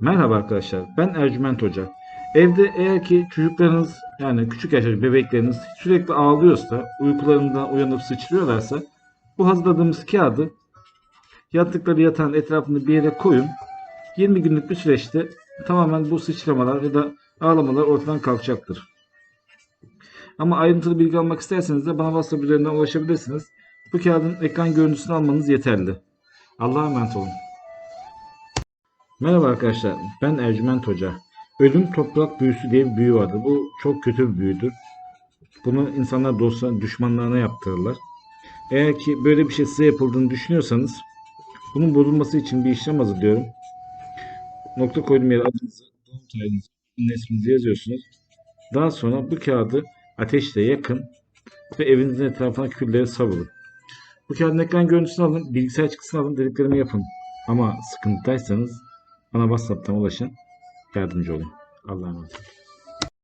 Merhaba arkadaşlar, ben Ercüment Hoca. Evde eğer ki çocuklarınız yani küçük yaşta bebekleriniz sürekli ağlıyorsa, uykularından uyanıp sıçrıyorlarsa bu hazırladığımız kağıdı yattıkları yatağın etrafında bir yere koyun. 20 günlük bir süreçte tamamen bu sıçramalar ya da ağlamalar ortadan kalkacaktır. Ama ayrıntılı bilgi almak isterseniz de bana WhatsApp üzerinden ulaşabilirsiniz. Bu kağıdın ekran görüntüsünü almanız yeterli. Allah'a emanet olun. Merhaba arkadaşlar, ben Ercüment Hoca. Ölüm toprak büyüsü diye bir büyü vardır. Bu çok kötü bir büyüdür. Bunu insanlar dostlarına, düşmanlarına yaptırırlar. Eğer ki böyle bir şey size yapıldığını düşünüyorsanız bunun bozulması için bir işlem hazırlıyorum. Nokta koyduğum yere adınızı, doğum tarihinizi, resminizi yazıyorsunuz. Daha sonra bu kağıdı ateşle yakın ve evinizin etrafına külleri savurun. Bu kağıdın ekran görüntüsünü alın, bilgisayar çıktısını alın, dediklerimi yapın. Ama sıkıntıdaysanız bana WhatsApp'tan ulaşın, yardımcı olun. Allah'a emanet olun.